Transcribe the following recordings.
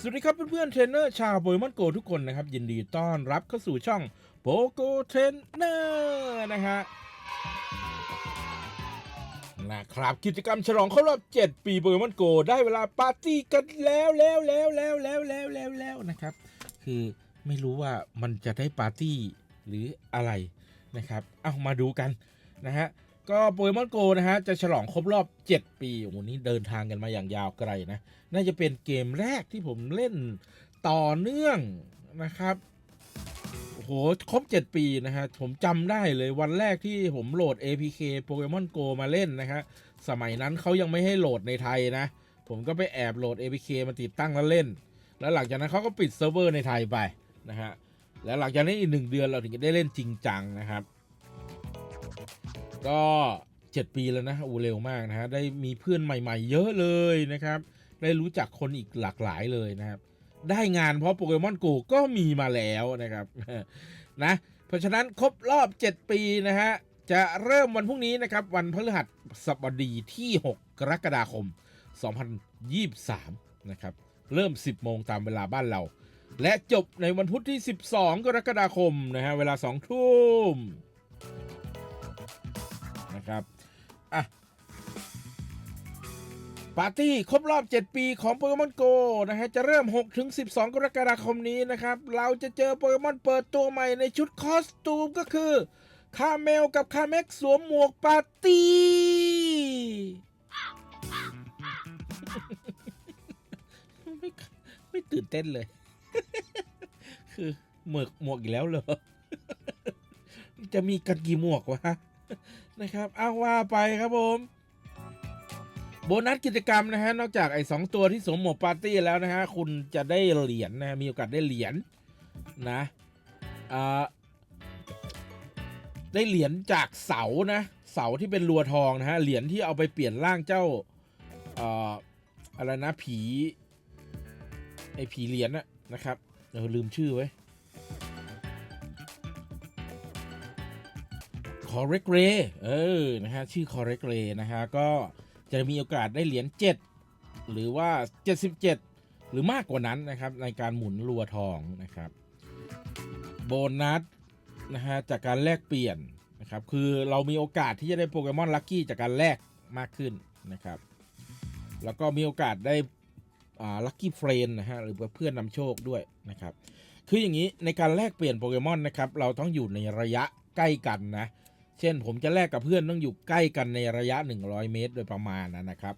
สวัสดีครับเพื่อนๆเทรนเนอร์ชาวโปเกมอนโกทุกคนนะครับ ยินดีต้อนรับเข้าสู่ช่องโปโกเทรนเนอร์นะฮะนะครับกิจกรรมฉลองครบรอบ 7 ปีโปเกมอนโกได้เวลาปาร์ตี้กันแล้วแล้วแล้วแล้วแล้วแล้วแล้วแล้วนะครับ คือไม่รู้ว่ามันจะได้ปาร์ตี้หรืออะไรนะครับ เอามาดูกันนะฮะ ก็โปเกมอนโกนะฮะ จะฉลองครบรอบ 7 ปีโอ้โหนี่เดินทางกันมาอย่างยาวไกลนะ น่าจะเป็นเกมแรกที่ผมเล่นต่อเนื่องนะครับโอ้โหครบ 7 ปีนะฮะ ผมจำได้เลยวันแรกที่ผมโหลด APK โปเกมอนโกมาเล่นนะครับสมัยนั้นเขายังไม่ให้โหลดในไทยนะ ผมก็ไปแอบโหลด APK มาติดตั้งแล้วเล่น แล้วหลังจากนั้นเขาก็ปิดเซิร์ฟเวอร์ในไทยไปนะฮะแล้วหลังจากนั้นอีกหนึ่งเดือนเราถึงจะได้เล่นจริงจังนะครับ ก็ 7 ปีแล้วนะอูเร็วมากนะฮะได้มีเพื่อนใหม่ ๆ เยอะเลยนะครับ ได้รู้จักคนอีกหลากหลายเลยนะครับได้งานเพราะโปเกมอนโกก็มีมาแล้วนะครับนะเพราะฉะนั้นครบรอบ 7 ปีนะฮะจะเริ่มวันพรุ่งนี้นะครับ วันพฤหัสบดีที่ 6 กรกฎาคม 2023 นะครับ เริ่ม 10 โมงตามเวลาบ้านเรา และจบในวันพุธที่ 12 กรกฎาคมนะฮะเวลา 2 ทุ่ม นะครับอะปาร์ตี้ครบรอบ 7 ปีของโปเกมอนโกนะฮะจะเริ่ม 6 ถึง 12 กรกฎาคมนี้นะครับ เราจะเจอโปเกมอนเปิดตัวใหม่ในชุดคอสตูมก็คือ คาเมลกับคาเม็กสวมหมวกปาร์ตี้ ไม่ไม่ตื่นเต้นเลย คือหมวกหมวกอีกแล้วเหรอ จะมีกันกี่หมวกวะ นะครับเอาว่าไปครับผมโบนัสกิจกรรมนะฮะนอกจากไอ้สองตัวที่สวมหมวกปาร์ตี้แล้วนะฮะคุณจะได้เหรียญนะมีโอกาสได้เหรียญนะอ่าได้เหรียญจากเสานะเสาที่เป็นรัวทองนะฮะเหรียญที่เอาไปเปลี่ยนร่างเจ้าเอ่ออะไรนะผีไอ้ผีเหรียญนะนะครับเออลืมชื่อไว้ คอเรกเรเออนะฮะชื่อคอเรกเรนะฮะก็จะมีโอกาสได้เหรียญ7 หรือว่า 77 หรือมากกว่านั้นนะครับในการหมุนรัวทองนะครับโบนัสนะฮะจากการแลกเปลี่ยนนะครับคือเรามีโอกาสที่จะได้โปเกมอนลัคกี้จากการแลกมากขึ้นนะครับแล้วก็มีโอกาสได้ลัคกี้เฟรนนะฮะหรือเพื่อนนำโชคด้วยนะครับคืออย่างนี้ในการแลกเปลี่ยนโปเกมอนนะครับเราต้องอยู่ในระยะใกล้กันนะ เช่น ผมจะแลกกับเพื่อนต้องอยู่ใกล้กันในระยะ 100 เมตร โดยประมาณนะครับ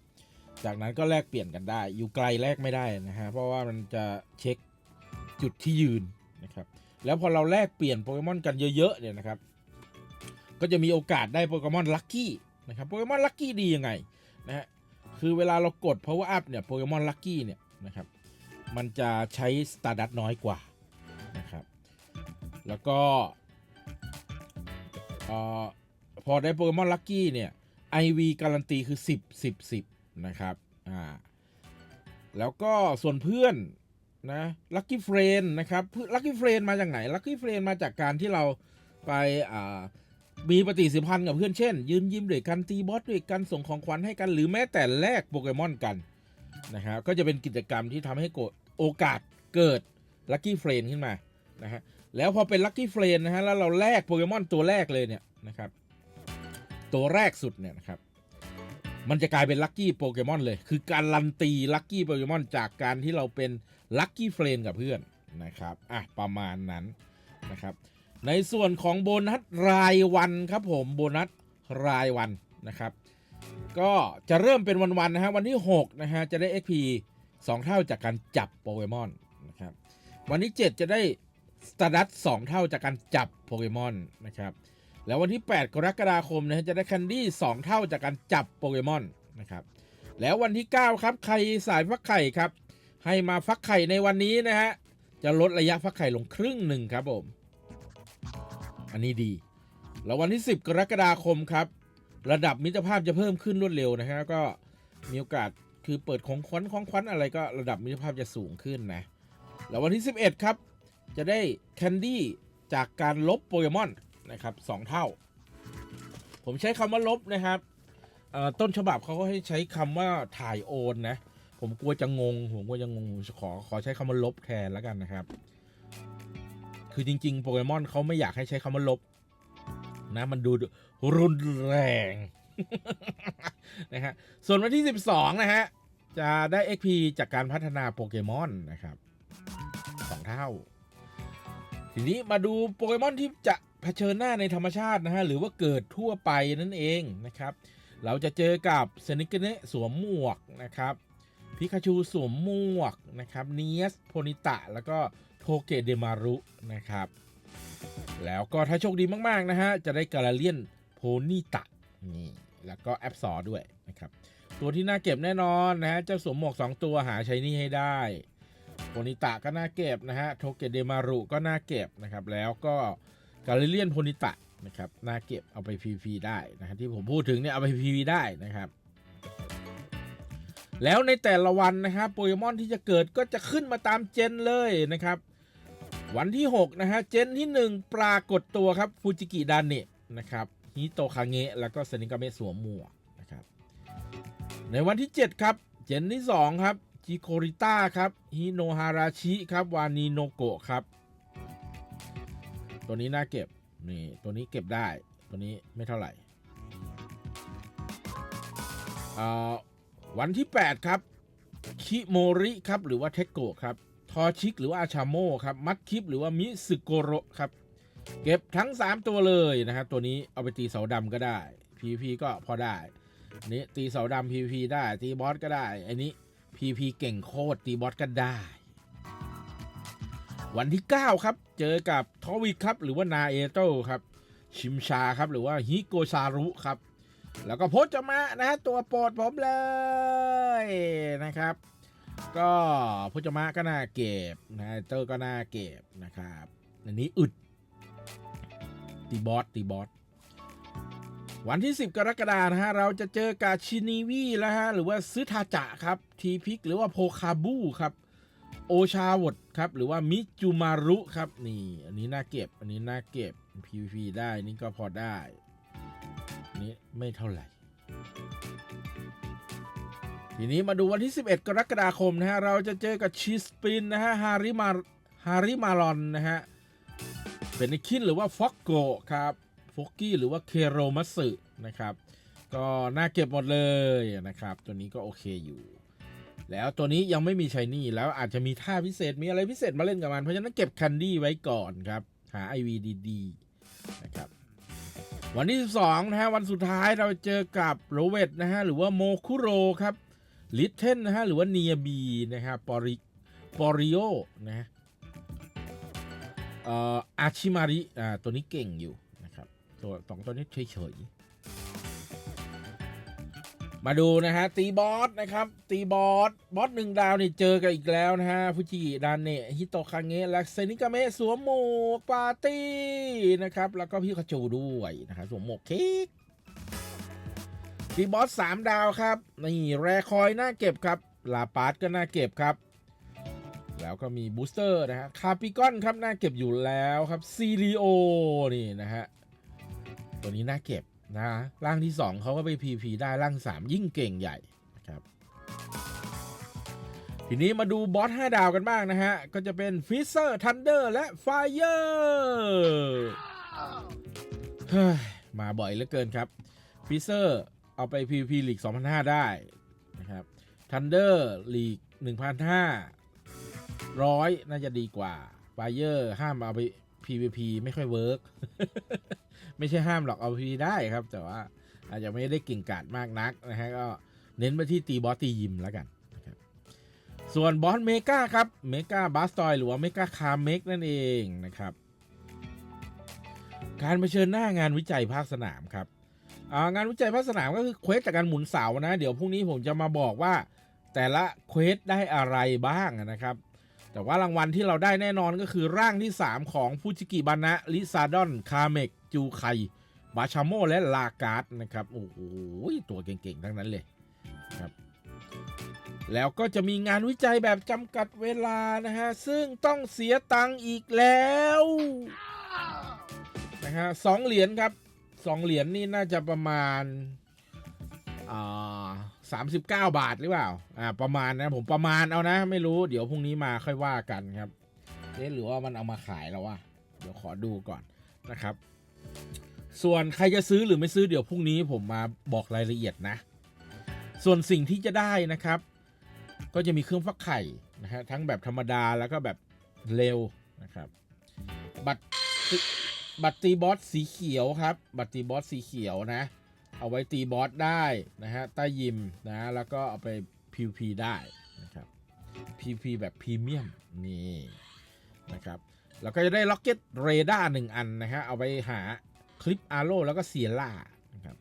จากนั้นก็แลกเปลี่ยนกันได้ อยู่ไกลแลกไม่ได้นะฮะเพราะว่ามันจะเช็คจุดที่ยืนนะครับ แล้วพอเราแลกเปลี่ยนโปเกมอนกันเยอะๆเนี่ยนะครับ ก็จะมีโอกาสได้โปเกมอนลัคกี้นะครับโปเกมอนลัคกี้ดียังไงนะฮะคือเวลาเรากด power up เนี่ยโปเกมอนลัคกี้เนี่ยนะครับมันจะใช้สตาร์ดัตน้อยกว่านะครับ แล้วก็ ออพอได้โปเกมอนลัคกี้เนี่ย IV การันตีคือ 10 10 10 นะครับ อ่า แล้วก็ส่วนเพื่อนนะลัคกี้เฟรนนะครับลัคกี้เฟรนมาจากไหนลัคกี้เฟรนมาจากการที่เราไปอ่ามีปฏิสัมพันธ์กับเพื่อนเช่น ยืนยิ้มด้วยกันตีบอสด้วยกันส่งของขวัญให้กันหรือแม้แต่แลกโปเกมอนกันนะครับก็จะเป็นกิจกรรมที่ทำให้โกโอกาสเกิดลัคกี้เฟรนขึ้นมานะฮะ แล้วพอเป็นลัคกี้เฟรนนะฮะแล้วเราแลกโปเกมอนตัวแรกเลยเนี่ยนะครับ ตัวแรกสุดเนี่ยนะครับ มันจะกลายเป็นลัคกี้โปเกมอนเลย คือการลันตีลัคกี้โปเกมอนจากการที่เราเป็นลัคกี้เฟรนกับเพื่อนนะครับอะประมาณนั้นนะครับ ในส่วนของโบนัสรายวันครับผมโบนัสรายวันนะครับ ก็จะเริ่มเป็นวันๆนะฮะวันที่6นะฮะจะได้ XP 2 เท่าจากการจับโปเกมอนนะครับ วันที่ 7 จะได้ สตาร์ดัต2เท่าจากการจับโปเกมอนนะครับแล้ววันที่ 8 กรกฎาคมนะฮะจะได้แคนดี้2 เท่าจากการจับโปเกมอนนะครับแล้ววันที่ 9 ครับใครสายฟักไข่ครับ ให้มาฟักไข่ในวันนี้นะฮะจะลดระยะฟักไข่ลงครึ่งหนึ่งครับผม อันนี้ดี แล้ววันที่ 10 กรกฎาคมครับ ระดับมิตรภาพจะเพิ่มขึ้นรวดเร็วนะฮะก็มีโอกาสคือเปิดของขวัญของขวัญอะไรก็ระดับมิตรภาพจะสูงขึ้นนะแล้ววันที่ 11 ครับ จะได้แคนดี้จากการลบโปเกมอนนะครับสองเท่า ผมใช้คำว่าลบนะครับต้นฉบับเขาก็ให้ใช้คำว่าถ่ายโอนนะ ผมกลัวจะงง ผมกลัวจะงงขอขอใช้คำว่าลบแทนแล้วกันนะครับ คือจริง ๆ โปเกมอนเขาไม่อยากให้ใช้คำว่าลบนะมันดูรุนแรงนะฮะส่วนวันที่ 12 นะฮะ จะได้ XP จากการพัฒนาโปเกมอนนะครับสองเท่า ทีนี้มาดูโปเกมอนที่จะเผชิญหน้าในธรรมชาตินะฮะ หรือว่าเกิดทั่วไปนั่นเองนะครับ เราจะเจอกับเซนิกเนะสวมหมวกนะครับพิคาชูสวมหมวกนะครับเนียสโพนิตะ แล้วก็โทเกเดมารุนะครับ แล้วก็ถ้าโชคดีมาก ๆ นะฮะ จะได้กาลาเลียนโพนิตะนี่แล้วก็แอปซอร์ด้วยนะครับ ตัวที่น่าเก็บแน่นอนนะฮะ เจ้าสวมหมวก 2 ตัวหาใช้นี่ให้ได้ โพนิตะก็น่าเก็บนะฮะโทเกเดมารุก็น่าเก็บนะครับ แล้วก็กาลาเลียนโพนิตะนะครับน่าเก็บเอาไป PVP ได้นะฮะที่ผมพูดถึงเนี่ยเอาไป PVP ได้นะครับ แล้วในแต่ละวันนะครับโปเกมอนที่จะเกิดก็จะขึ้นมาตามเจนเลยนะครับ วันที่ 6 นะฮะเจนที่ 1 ปรากฏตัวครับฟูจิกิดานเนะนะครับฮิโตคาเงะแล้วก็เซนิกาเมะสวมหมวกนะครับในวันที่ 7 ครับ เจนที่ 2 ครับ จิโคริต้าครับฮิโนฮาราชิครับวานิโนโกะครับ ตัวนี้น่าเก็บนี่ตัวนี้เก็บได้ตัวนี้ไม่เท่าไหร่วันที่ 8 ครับ คิโมริครับหรือว่าเทคโกะครับ ทอชิกหรือว่าอาชาโมครับ มัดคิปหรือว่ามิสึโกโรครับ เก็บทั้ง 3 ตัวเลยนะครับ ตัวนี้เอาไปตีเสาดำก็ได้ PVP ก็พอได้นนี้ตีเสาดำ PVP ได้ ตีบอสก็ได้ อันนี้ PVP เก่งโคตรตีบอสก็ได้ วันที่ 9 ครับ เจอกับทอวิครับ หรือว่านาเอโต้ครับ ชิมชาครับ หรือว่าฮิโกชารุครับ แล้วก็โพจมะนะฮะตัวโปรดผมเลยนะครับ ก็โพจมะก็น่าเก็บนะเตอร์ก็น่าเก็บนะครับ อันนี้อึดตีบอสตีบอส วันที่ 10 กรกฎาคมนะฮะเราจะเจอกับชินิวีแล้วฮะหรือว่าซึทาจะครับทีพิกหรือว่าโพคาบูครับโอชาวดครับหรือว่ามิจูมารุครับนี่อันนี้น่าเก็บอันนี้น่าเก็บ PVP ได้นี่ก็พอได้นนี้ไม่เท่าไหร่ ทีนี้มาดูวันที่ 11 กรกฎาคมนะฮะเราจะเจอกับชีสปินนะฮะฮาริมาฮาริมารอนนะฮะเป็นนิคินหรือว่าฟ็อกโกครับ ฟกกี้หรือว่าเคโรมัสึนะครับ ก็น่าเก็บหมดเลยนะครับ ตัวนี้ก็โอเคอยู่ แล้วตัวนี้ยังไม่มีชายนี่แล้วอาจจะมีท่าพิเศษมีอะไรพิเศษมาเล่นกับมัน เพราะฉะนั้นเก็บคันดี้ไว้ก่อนครับ หา IV ดีๆนะครับวันที่ 12 นะฮะ วันสุดท้ายเราเจอกับโรเวตนะฮะ หรือว่าโมคุโรครับลิทเทนนะฮะ หรือว่าเนียบีนะครับปอริปอริโอนะฮะเอ่ออาชิมาริอ่าตัวนี้เก่งอยู่ ตัวสองตัวนี้เฉยๆ มาดูนะฮะ ตีบอสนะครับ ตีบอส บอสหนึ่งดาวนี่เจอกันอีกแล้วนะฮะฟูจิดานเนะฮิโตคังเงะและเซนิกาเมะสวมหมวกปาร์ตี้นะครับ แล้วก็พี่คาจูด้วยนะครับสวมหมวกเค้กตีบอสสามดาวครับ นี่แรคอยน่าเก็บครับ ลาปาร์ตก็น่าเก็บครับแล้วก็มีบูสเตอร์นะฮะ คาปิกอนครับน่าเก็บอยู่แล้วครับซีรีโอนี่นะฮะ ตัวนี้น่าเก็บนะร่างที่ 2เขาก็ไป PP ได้ร่าง 3 ยิ่งเก่งใหญ่นะครับทีนี้มาดูบอส 5 ดาวกันบ้างนะฮะ ก็จะเป็นฟิเซอร์ทันเดอร์และไฟเออร์มาบ่อยเหลือเกินครับฟิเซอร์เอาไป PVP ลีก2005ได้นะครับทันเดอร์ลีก1,500ร้อยน่าจะดีกว่าไฟเออร์ห้ามเอาไป PVP ไม่ค่อยเวิร์ก ไม่ใช่ห้ามหรอกเอา PVP ได้ครับ แต่ว่าอาจจะไม่ได้เก่งกาจมากนักนะฮะก็เน้นไปที่ตีบอสตียิมแล้วกันนะครับส่วนบอสเมกาครับเมกาบาสตอยหรือว่าเมกาคาเมกนั่นเองนะครับการเผชิญหน้างานวิจัยภาคสนามครับงานวิจัยภาคสนามก็คือเควสจากการหมุนเสานะ เดี๋ยวพรุ่งนี้ผมจะมาบอกว่าแต่ละเควสได้อะไรบ้างนะครับ แต่ว่ารางวัลที่เราได้แน่นอนก็คือร่างที่ 3 ของฟูจิกิบานะลิซาดอนคาเมกจูไคบาชาโมและลาการ์ดนะครับ โอ้โห ตัวเก่งๆ ทั้งนั้นเลยครับ แล้วก็จะมีงานวิจัยแบบจำกัดเวลานะฮะ ซึ่งต้องเสียตังค์อีกแล้วนะฮะสองเหรียญครับสองเหรียญนี่น่าจะประมาณอ่า 39 บาทหรือเปล่า อ่า ประมาณนะ ผมประมาณเอานะ ไม่รู้ เดี๋ยวพรุ่งนี้มาค่อยว่ากันครับเอ๊ะหรือว่ามันเอามาขายแล้ววะ เดี๋ยวขอดูก่อนนะครับ ส่วนใครจะซื้อหรือไม่ซื้อเดี๋ยวพรุ่งนี้ผมมาบอกรายละเอียดนะ ส่วนสิ่งที่จะได้นะครับ ก็จะมีเครื่องฟักไข่นะฮะทั้งแบบธรรมดาแล้วก็แบบเร็วนะครับ บัตรบัตรตีบอสสีเขียวครับ บัตรตีบอสสีเขียวนะ เอาไว้ตีบอสได้นะฮะใต้ยิมนะแล้วก็เอาไป PVP ได้นะครับ PVP แบบพรีเมียมนี่นะครับแล้วก็จะได้ล็อกเก็ตเรดาร์หนึ่งอันนะฮะเอาไปหาคลิปอาร์โลแล้วก็เซียร่านะครับ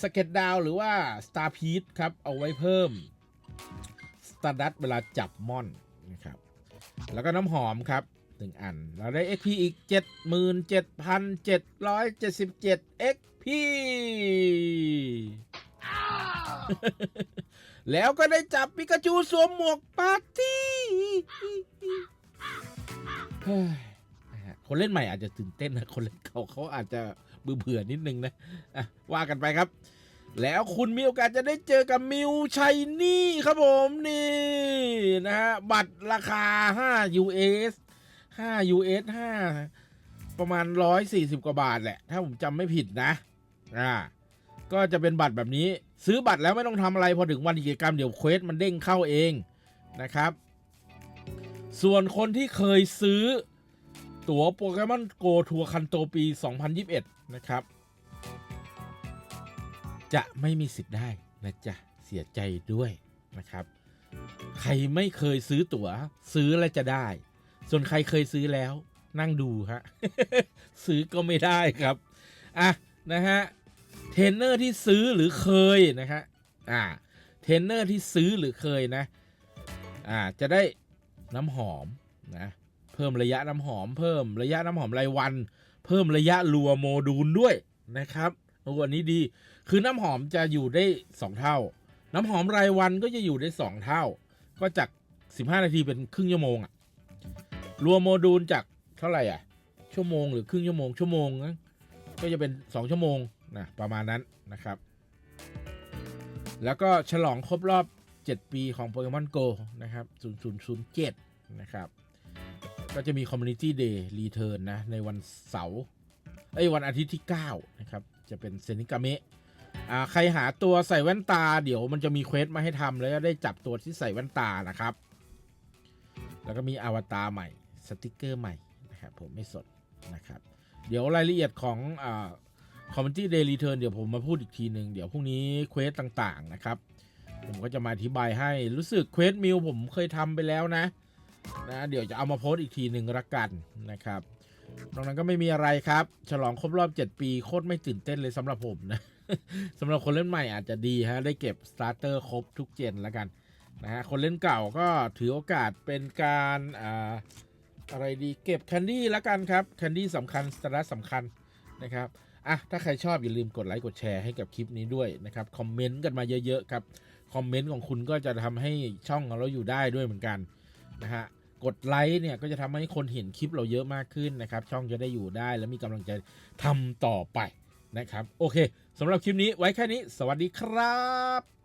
สเก็ตดาวหรือว่า Star p e ครับเอาไว้เพิ่มสตาร์ดัตเวลาจับมอนนะครับแล้วก็น้ำหอมครับ หนึ่งอัน เราได้ XP อีก 77,777 XP แล้วก็ได้จับปิกาจูสวมหมวกปาร์ตี้คนเล่นใหม่อาจจะตื่นเต้นนะ คนเล่นเก่าเขาอาจจะเบื่อเบื่อๆนิดนึงนะะว่ากันไปครับ แล้วคุณมีโอกาสจะได้เจอกับมิวชัยนี่ครับผมนี่นะฮะบัตรราคา 5 US 5 US 5ประมาณ140กว่าบาทแหละ ถ้าผมจำไม่ผิดนะ อ่า ก็จะเป็นบัตรแบบนี้ ซื้อบัตรแล้วไม่ต้องทำอะไร พอถึงวันกิจกรรมเดี๋ยวเควสมันเด้งเข้าเองนะครับ ส่วนคนที่เคยซื้อตั๋วโปเกมอนโกทัวร์คันโตปี 2021 นะครับ จะไม่มีสิทธิ์ได้นะจ๊ะ เสียใจด้วยนะครับ ใครไม่เคยซื้อตั๋วซื้อแล้วจะได้ ส่วนใครเคยซื้อแล้ว นั่งดูฮะซื้อก็ไม่ได้ครับอะนะฮะเทรนเนอร์ที่ซื้อหรือเคยนะฮะอ่าเทรนเนอร์ที่ซื้อหรือเคยนะอ่าจะได้น้ำหอมนะเพิ่มระยะน้ำหอม เพิ่มระยะน้ำหอมรายวัน เพิ่มระยะรัวโมดูลด้วยนะครับอันนี้ดีคือน้ำหอมจะอยู่ได้ 2 เท่า น้ำหอมรายวันก็จะอยู่ได้ 2 เท่า ก็จาก 15 นาทีเป็นครึ่งชั่วโมงอะ รวมโมดูลจากเท่าไหร่อะ ชั่วโมงหรือครึ่งชั่วโมงชั่วโมงนะก็จะเป็น 2 ชั่วโมงนะประมาณนั้นนะครับ แล้วก็ฉลองครบรอบ 7 ปีของ Pokemon Go นะครับ 0007 นะครับ ก็จะมี Community Day Return นะ ในวันเสาร์ไอ้วันอาทิตย์ที่ 9 นะครับ จะเป็นเซนิกาเมะอ่าใครหาตัวใส่แว่นตา เดี๋ยวมันจะมีเควสมาให้ทำแล้วได้จับตัวที่ใส่แว่นตานะครับ แล้วก็มีอวตารใหม่ สติกเกอร์ใหม่นะครับผมไม่สดนะครับ เดี๋ยวรายละเอียดของคอ่า Community Day Return เดี๋ยวผมมาพูดอีกทีหนึ่งเดี๋ยวพรุ่งนี้เควสต่างๆนะครับ ผมก็จะมาอธิบายให้รู้สึกเควสมิวผมเคยทำไปแล้วนะนะเดี๋ยวจะเอามาโพสต์อีกทีหนึ่งละกันนะครับตรงนั้นก็ไม่มีอะไรครับ ฉลองครบรอบ 7 ปีโคตรไม่ตื่นเต้นเลยสำหรับผมนะสำหรับคนเล่นใหม่อาจจะดีฮะได้เก็บสตาร์เตอร์ครบทุกเจนแล้วกันนะฮะคนเล่นเก่าก็ถือโอกาสเป็นการอ่า อะไรดีเก็บแคนดี้ล้วกันครับแคนดี้สำคัญสตาร์สำคัญนะครับอะถ้าใครชอบอย่าลืมกดไลค์กดแชร์ให้กับคลิปนี้ด้วยนะครับคอมเมนต์กันมาเยอะๆครับคอมเมนต์ของคุณก็จะทำให้ช่องของเราอยู่ได้ด้วยเหมือนกันนะฮะกดไลค์เนี่ยก็จะทำให้คนเห็นคลิปเราเยอะมากขึ้นนะครับ ช่องจะได้อยู่ได้และมีกำลังใจทำต่อไปนะครับ โอเคสำหรับคลิปนี้ไว้แค่นี้ สวัสดีครับ